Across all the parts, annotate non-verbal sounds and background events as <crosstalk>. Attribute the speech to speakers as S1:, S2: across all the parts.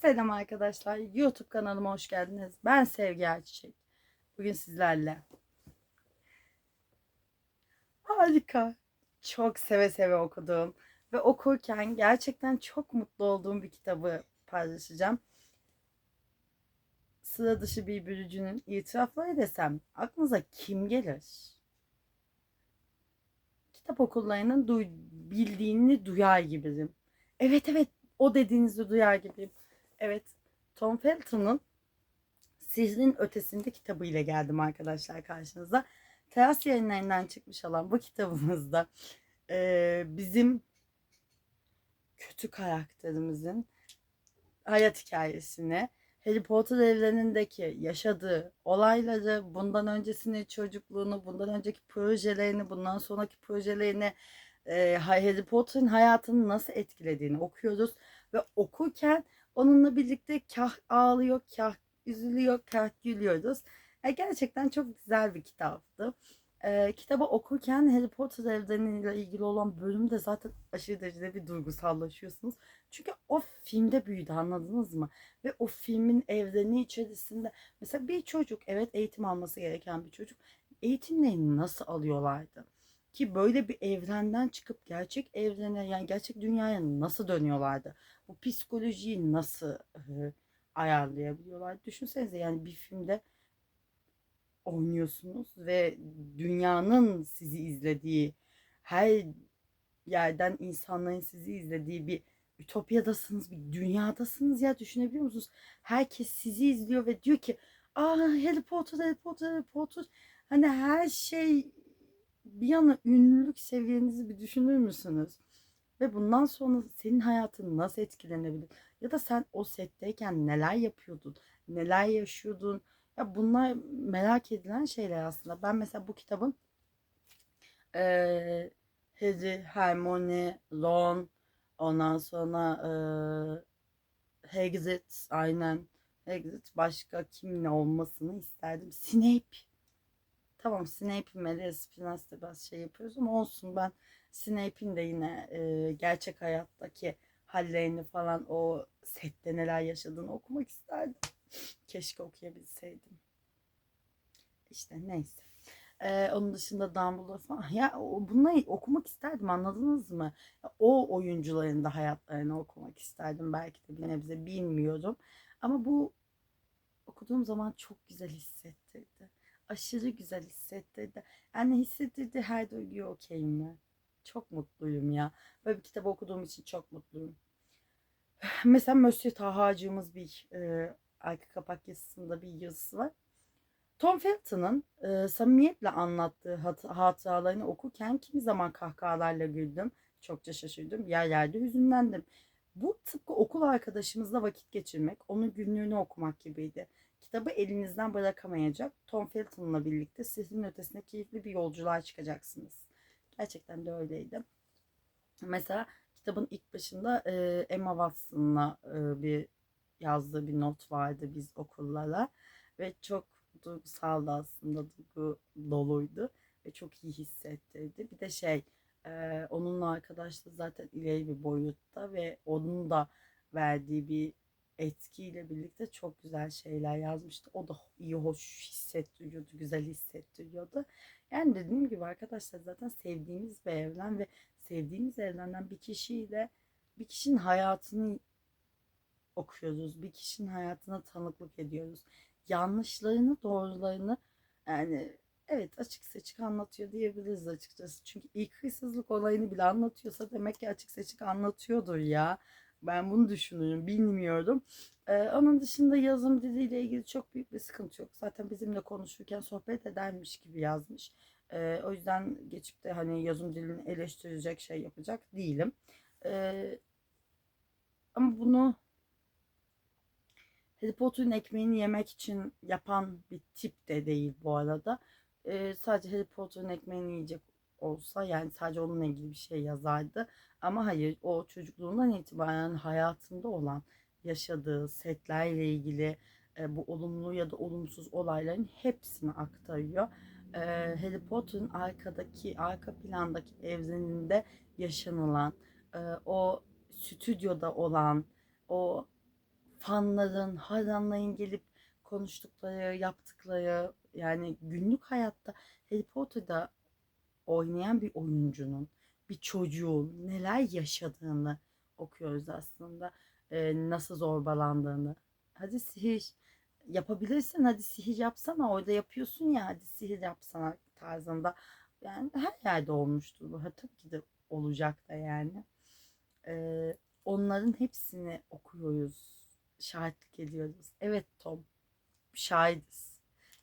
S1: Selam arkadaşlar. YouTube kanalıma hoş geldiniz. Ben Sevgi Erçiçek. Bugün sizlerle. Harika. Çok seve seve okuduğum ve okurken gerçekten çok mutlu olduğum bir kitabı paylaşacağım. Sıra dışı bir bürücünün itirafları desem aklınıza kim gelir? Kitap okullarının duy, bildiğini duyar gibiyim. Evet evet o dediğinizi duyar gibiyim. Evet, Tom Felton'un Sihrin Ötesinde kitabıyla geldim arkadaşlar karşınıza. Teras yayınlarından çıkmış olan bu kitabımızda e, bizim kötü karakterimizin hayat hikayesini, Harry Potter evrenindeki yaşadığı olayları, bundan öncesini, çocukluğunu, bundan önceki projelerini, bundan sonraki projelerini, e, Harry Potter'ın hayatını nasıl etkilediğini okuyoruz. Ve okurken Onunla birlikte kah ağlıyor, kah üzülüyor, kah gülüyoruz. E, gerçekten çok güzel bir kitaptı. E, kitabı okurken Harry Potter evreniyle ilgili olan bölümde zaten aşırı derecede bir duygusallaşıyorsunuz. Çünkü o filmde büyüdü anladınız mı? Ve o filmin evreni içerisinde mesela bir çocuk evet eğitim alması gereken bir çocuk eğitimlerini nasıl alıyorlardı? Ki böyle bir evrenden çıkıp gerçek evrene yani gerçek dünyaya nasıl dönüyorlardı? Bu psikolojiyi nasıl e, ayarlayabiliyorlar? Düşünsenize yani bir filmde oynuyorsunuz ve dünyanın sizi izlediği her yerden insanların sizi izlediği bir ütopyadasınız, bir dünyadasınız ya düşünebiliyor musunuz? Herkes sizi izliyor ve diyor ki aa Harry Potter, Harry Potter, Harry Potter. Hani her şey bir yana ünlülük seviyenizi bir düşünür müsünüz? Ve bundan sonra senin hayatın nasıl etkilenebilir? Ya da sen o setteyken neler yapıyordun? Neler yaşıyordun? Ya bunlar merak edilen şeyler aslında. Ben mesela bu kitabın e, Harry, Hermione, Ron, ondan sonra e, Hagrid, aynen Hagrid başka kimle olmasını isterdim. Snape. Tamam Snape'in Melis Finas'ta biraz şey yapıyoruz ama olsun ben Snape'in de yine e, gerçek hayattaki hallerini falan o sette neler yaşadığını okumak isterdim. Keşke okuyabilseydim. İşte neyse. Ee, onun dışında Dumbledore falan. Ya bunları okumak isterdim anladınız mı? O oyuncuların da hayatlarını okumak isterdim. Belki de bir nebze bilmiyorum. Ama bu okuduğum zaman çok güzel hissettirdi. Aşırı güzel hissettirdi. Yani hissettirdi her duyguyu okeyim mi? Çok mutluyum ya. Böyle bir kitap okuduğum için çok mutluyum. <sighs> Mesela Monsieur Taha'cığımız bir e, arka kapak yazısında bir yazısı var. Tom Felton'ın e, samimiyetle anlattığı hat- hatıralarını okurken kimi zaman kahkahalarla güldüm. Çokça şaşırdım. Yer yerde hüzünlendim. Bu tıpkı okul arkadaşımızla vakit geçirmek, onun günlüğünü okumak gibiydi. Kitabı elinizden bırakamayacak Tom Felton'la birlikte sihrin ötesine keyifli bir yolculuğa çıkacaksınız. Gerçekten de öyleydi. Mesela kitabın ilk başında e, Emma Watson'la e, bir yazdığı bir not vardı biz okullara ve çok duygusaldı aslında duygu doluydu ve çok iyi hissettirdi. Bir de şey e, onunla arkadaşlığı zaten ileri bir boyutta ve onun da verdiği bir etkiyle birlikte çok güzel şeyler yazmıştı. O da iyi hoş hissettiriyordu, güzel hissettiriyordu. Yani dediğim gibi arkadaşlar zaten sevdiğimiz bir evren ve sevdiğimiz evrenden bir kişiyle bir kişinin hayatını okuyoruz. Bir kişinin hayatına tanıklık ediyoruz. Yanlışlarını, doğrularını yani evet açık seçik anlatıyor diyebiliriz açıkçası. Çünkü ilk hırsızlık olayını bile anlatıyorsa demek ki açık seçik anlatıyordur ya. Ben bunu düşünüyorum. Bilmiyorum. Ee, onun dışında yazım diliyle ilgili çok büyük bir sıkıntı yok. Zaten bizimle konuşurken sohbet edermiş gibi yazmış. Ee, o yüzden geçip de hani yazım dilini eleştirecek şey yapacak değilim. Ee, ama bunu Harry Potter'ın ekmeğini yemek için yapan bir tip de değil bu arada. Ee, sadece Harry Potter'ın ekmeğini yiyecek olsa yani sadece onunla ilgili bir şey yazardı. Ama hayır o çocukluğundan itibaren hayatında olan yaşadığı setlerle ilgili e, bu olumlu ya da olumsuz olayların hepsini aktarıyor. E, Harry Potter'ın arkadaki arka plandaki evreninde yaşanılan e, o stüdyoda olan o fanların, hayranların gelip konuştukları, yaptıkları yani günlük hayatta Harry Potter'da oynayan bir oyuncunun, bir çocuğun neler yaşadığını okuyoruz aslında. Ee, nasıl zorbalandığını. Hadi sihir yapabilirsin, hadi sihir yapsana. Orada yapıyorsun ya, hadi sihir yapsana tarzında. Yani her yerde olmuştur bu. Ha, tabii ki de olacak da yani. Ee, onların hepsini okuyoruz. Şahitlik ediyoruz. Evet Tom, şahidiz.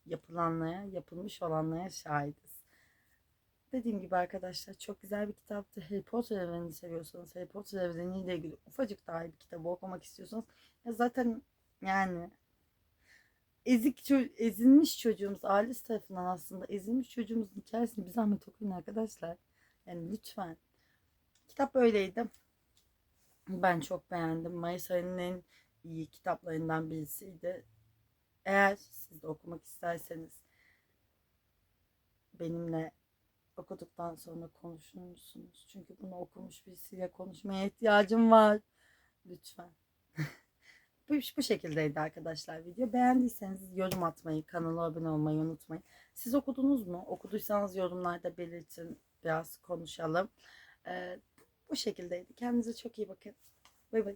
S1: Yapılanlara, yapılmış olanlara şahidiz. Dediğim gibi arkadaşlar çok güzel bir kitaptı. Harry Potter evrenini seviyorsanız, Harry Potter evreniyle ilgili ufacık daha bir kitabı okumak istiyorsanız ya zaten yani ezik ezilmiş çocuğumuz ailesi tarafından aslında ezilmiş çocuğumuzun hikayesini bir zahmet okuyun arkadaşlar. Yani lütfen. Kitap böyleydi. Ben çok beğendim. Mayıs ayının en iyi kitaplarından birisiydi. Eğer siz de okumak isterseniz benimle okuduktan sonra konuşur musunuz? Çünkü bunu okumuş birisiyle konuşmaya ihtiyacım var. Lütfen. <laughs> bu, bu şekildeydi arkadaşlar video. Beğendiyseniz yorum atmayı, kanala abone olmayı unutmayın. Siz okudunuz mu? Okuduysanız yorumlarda belirtin. Biraz konuşalım. Ee, bu şekildeydi. Kendinize çok iyi bakın. Bay bay.